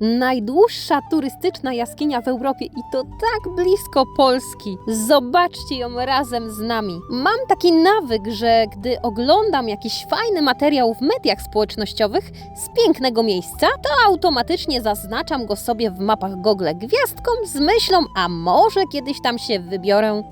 Najdłuższa turystyczna jaskinia w Europie i to tak blisko Polski. Zobaczcie ją razem z nami. Mam taki nawyk, że gdy oglądam jakiś fajny materiał w mediach społecznościowych z pięknego miejsca, to automatycznie zaznaczam go sobie w mapach Google gwiazdką z myślą, a może kiedyś tam się wybiorę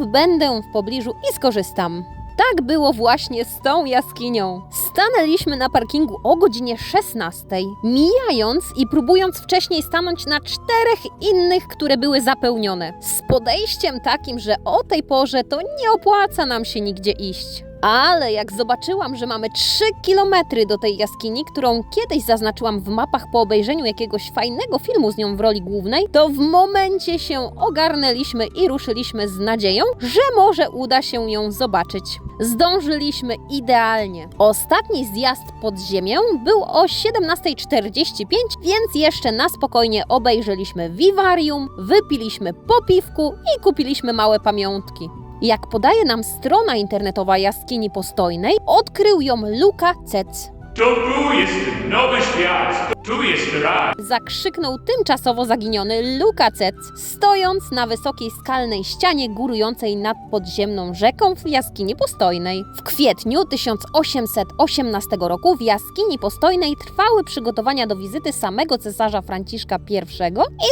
lub będę w pobliżu i skorzystam. Tak było właśnie z tą jaskinią. Stanęliśmy na parkingu o godzinie 16, mijając i próbując wcześniej stanąć na czterech innych, które były zapełnione. Z podejściem takim, że o tej porze to nie opłaca nam się nigdzie iść. Ale jak zobaczyłam, że mamy 3 kilometry do tej jaskini, którą kiedyś zaznaczyłam w mapach po obejrzeniu jakiegoś fajnego filmu z nią w roli głównej, to w momencie się ogarnęliśmy i ruszyliśmy z nadzieją, że może uda się ją zobaczyć. Zdążyliśmy idealnie. Ostatni zjazd pod ziemię był o 17.45, więc jeszcze na spokojnie obejrzeliśmy wiwarium, wypiliśmy po piwku i kupiliśmy małe pamiątki. Jak podaje nam strona internetowa jaskini postojnej, odkrył ją Luka Cec. To tu jest nowy świat, tu jest raj. Zakrzyknął tymczasowo zaginiony Luka Cec, stojąc na wysokiej skalnej ścianie górującej nad podziemną rzeką w jaskini postojnej. W kwietniu 1818 roku w jaskini postojnej trwały przygotowania do wizyty samego cesarza Franciszka I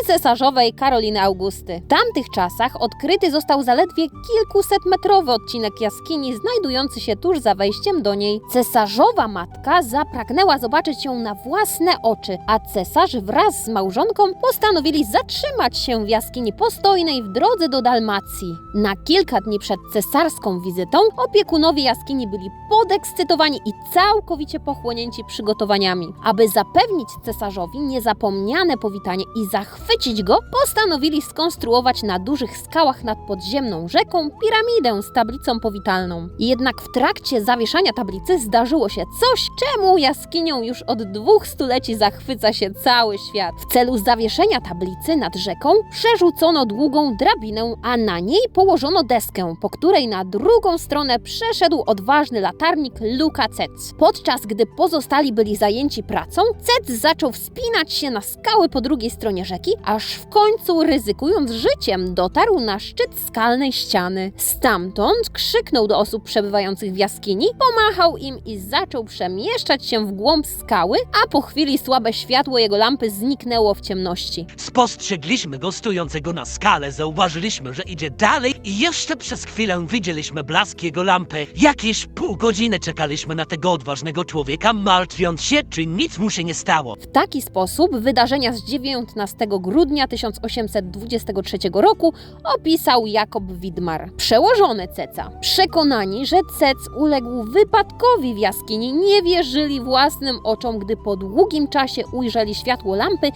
i cesarzowej Karoliny Augusty. W tamtych czasach odkryty został zaledwie kilkusetmetrowy odcinek jaskini znajdujący się tuż za wejściem do niej. Cesarzowa matka zapragnęła zobaczyć ją na własne oczy, a cesarz wraz z małżonką postanowili zatrzymać się w jaskini postojnej w drodze do Dalmacji. Na kilka dni przed cesarską wizytą opiekunowie jaskini byli podekscytowani i całkowicie pochłonięci przygotowaniami. Aby zapewnić cesarzowi niezapomniane powitanie i zachwycić go, postanowili skonstruować na dużych skałach nad podziemną rzeką piramidę z tablicą powitalną. Jednak w trakcie zawieszania tablicy zdarzyło się coś, czemu jaskinią już od dwóch stuleci zachwyca się cały świat. W celu zawieszenia tablicy nad rzeką przerzucono długą drabinę, a na niej położono deskę, po której na drugą stronę przeszedł odważny latarnik Luka Cec. Podczas gdy pozostali byli zajęci pracą, Cec zaczął wspinać się na skały po drugiej stronie rzeki, aż w końcu, ryzykując życiem, dotarł na szczyt skalnej ściany. Stamtąd krzyknął do osób przebywających w jaskini, pomachał im i zaczął przemieszczać się w głąb skały, a po chwili słabe światło jego lampy zniknęło w ciemności. Spostrzegliśmy go stojącego na skale, zauważyliśmy, że idzie dalej i jeszcze przez chwilę widzieliśmy blask jego lampy. Jakieś pół godziny czekaliśmy na tego odważnego człowieka, martwiąc się, czy nic mu się nie stało. W taki sposób wydarzenia z 19 grudnia 1823 roku opisał Jakob Widmar, przełożony Ceca. Przekonani, że Cec uległ wypadkowi w jaskini, nie wierzyli własnym oczom, gdy po długim czasie ujrzeli światło lampy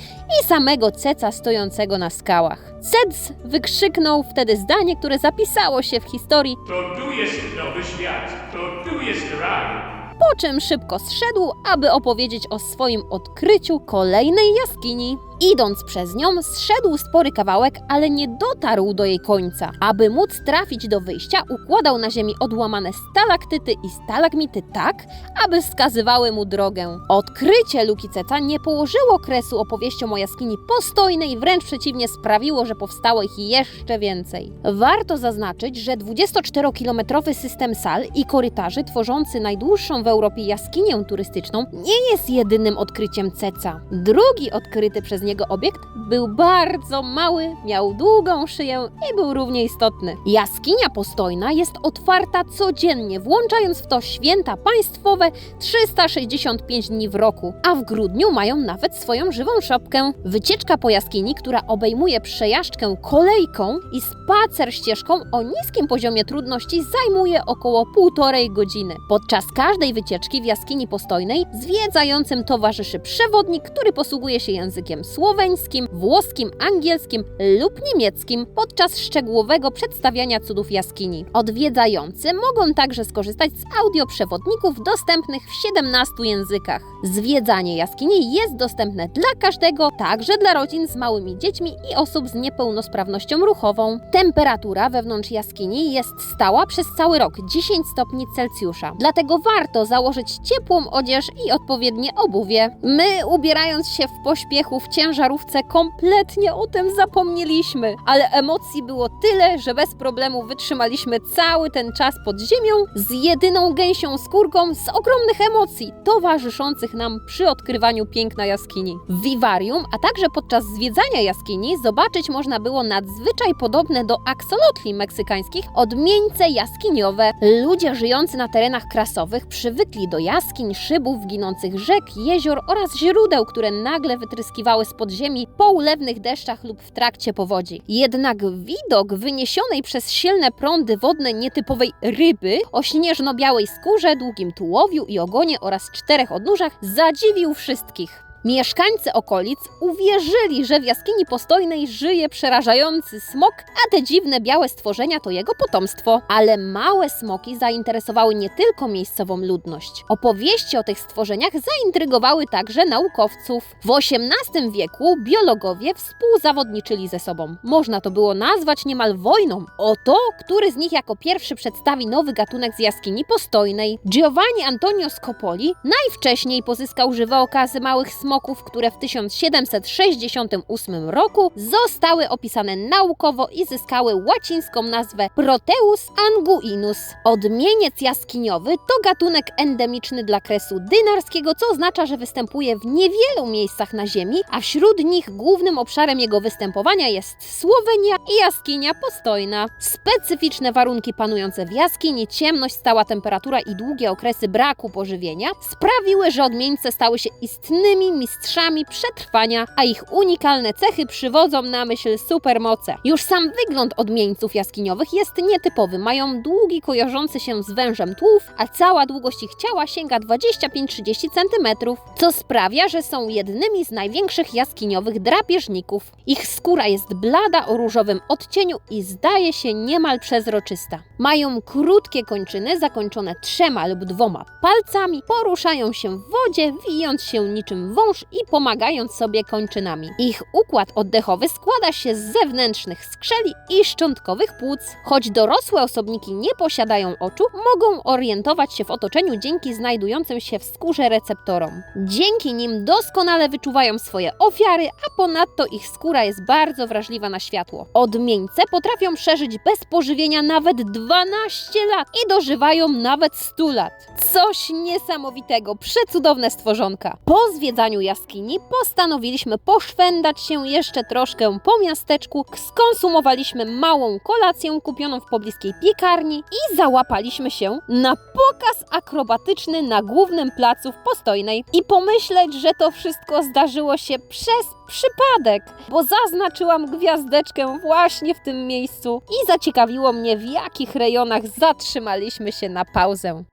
i samego Ceca stojącego na skałach. Cec wykrzyknął wtedy zdanie, które zapisało się w historii To tu jest nowy świat, to tu jest raj. po czym szybko zszedł, aby opowiedzieć o swoim odkryciu kolejnej jaskini. Idąc przez nią, zszedł spory kawałek, ale nie dotarł do jej końca. Aby móc trafić do wyjścia, układał na ziemi odłamane stalaktyty i stalagmity tak, aby wskazywały mu drogę. Odkrycie Luki Ceca nie położyło kresu opowieściom o jaskini postojnej, wręcz przeciwnie sprawiło, że powstało ich jeszcze więcej. Warto zaznaczyć, że 24-kilometrowy system sal i korytarzy tworzący najdłuższą w Europie jaskinię turystyczną nie jest jedynym odkryciem Ceca. Drugi odkryty przez niego obiekt był bardzo mały, miał długą szyję i był równie istotny. Jaskinia postojna jest otwarta codziennie, włączając w to święta państwowe 365 dni w roku, a w grudniu mają nawet swoją żywą szopkę. Wycieczka po jaskini, która obejmuje przejażdżkę kolejką i spacer ścieżką o niskim poziomie trudności zajmuje około półtorej godziny. Podczas każdej wycieczki w jaskini postojnej zwiedzającym towarzyszy przewodnik, który posługuje się językiem słoweńskim, włoskim, angielskim lub niemieckim podczas szczegółowego przedstawiania cudów jaskini. Odwiedzający mogą także skorzystać z audioprzewodników dostępnych w 17 językach. Zwiedzanie jaskini jest dostępne dla każdego, także dla rodzin z małymi dziećmi i osób z niepełnosprawnością ruchową. Temperatura wewnątrz jaskini jest stała przez cały rok 10 stopni Celsjusza. Dlatego warto założyć ciepłą odzież i odpowiednie obuwie. My, ubierając się w pośpiechu w ciemno, ciężarówce kompletnie o tym zapomnieliśmy, ale emocji było tyle, że bez problemu wytrzymaliśmy cały ten czas pod ziemią z jedyną gęsią skórką z ogromnych emocji towarzyszących nam przy odkrywaniu piękna jaskini. W Vivarium, a także podczas zwiedzania jaskini zobaczyć można było nadzwyczaj podobne do aksolotli meksykańskich odmieńce jaskiniowe. Ludzie żyjący na terenach krasowych przywykli do jaskiń, szybów, ginących rzek, jezior oraz źródeł, które nagle wytryskiwały z podziemi po ulewnych deszczach lub w trakcie powodzi. Jednak widok wyniesionej przez silne prądy wodne nietypowej ryby o śnieżno-białej skórze, długim tułowiu i ogonie oraz czterech odnóżach zadziwił wszystkich. Mieszkańcy okolic uwierzyli, że w jaskini postojnej żyje przerażający smok, a te dziwne białe stworzenia to jego potomstwo. Ale małe smoki zainteresowały nie tylko miejscową ludność. Opowieści o tych stworzeniach zaintrygowały także naukowców. W XVIII wieku biologowie współzawodniczyli ze sobą. Można to było nazwać niemal wojną o to, który z nich jako pierwszy przedstawi nowy gatunek z jaskini postojnej. Giovanni Antonio Scopoli najwcześniej pozyskał żywe okazy małych smoków, które w 1768 roku zostały opisane naukowo i zyskały łacińską nazwę Proteus anguinus. Odmieniec jaskiniowy to gatunek endemiczny dla kresu dynarskiego, co oznacza, że występuje w niewielu miejscach na Ziemi, a wśród nich głównym obszarem jego występowania jest Słowenia i jaskinia postojna. Specyficzne warunki panujące w jaskini, ciemność, stała temperatura i długie okresy braku pożywienia sprawiły, że odmieńce stały się istnymi mistrzami przetrwania, a ich unikalne cechy przywodzą na myśl supermoce. Już sam wygląd odmieńców jaskiniowych jest nietypowy. Mają długi, kojarzący się z wężem tułów, a cała długość ich ciała sięga 25-30 cm, co sprawia, że są jednymi z największych jaskiniowych drapieżników. Ich skóra jest blada o różowym odcieniu i zdaje się niemal przezroczysta. Mają krótkie kończyny zakończone trzema lub dwoma palcami, poruszają się w wodzie, wijąc się niczym wąż i pomagając sobie kończynami. Ich układ oddechowy składa się z zewnętrznych skrzeli i szczątkowych płuc. Choć dorosłe osobniki nie posiadają oczu, mogą orientować się w otoczeniu dzięki znajdującym się w skórze receptorom. Dzięki nim doskonale wyczuwają swoje ofiary, a ponadto ich skóra jest bardzo wrażliwa na światło. Odmieńce potrafią przeżyć bez pożywienia nawet 12 lat i dożywają nawet 100 lat. Coś niesamowitego, przecudowne stworzonka. Po zwiedzaniu jaskini postanowiliśmy poszwendać się jeszcze troszkę po miasteczku, skonsumowaliśmy małą kolację kupioną w pobliskiej piekarni i załapaliśmy się na pokaz akrobatyczny na głównym placu w Postojnej. I pomyśleć, że to wszystko zdarzyło się przez przypadek, bo zaznaczyłam gwiazdeczkę właśnie w tym miejscu i zaciekawiło mnie w jakich rejonach zatrzymaliśmy się na pauzę.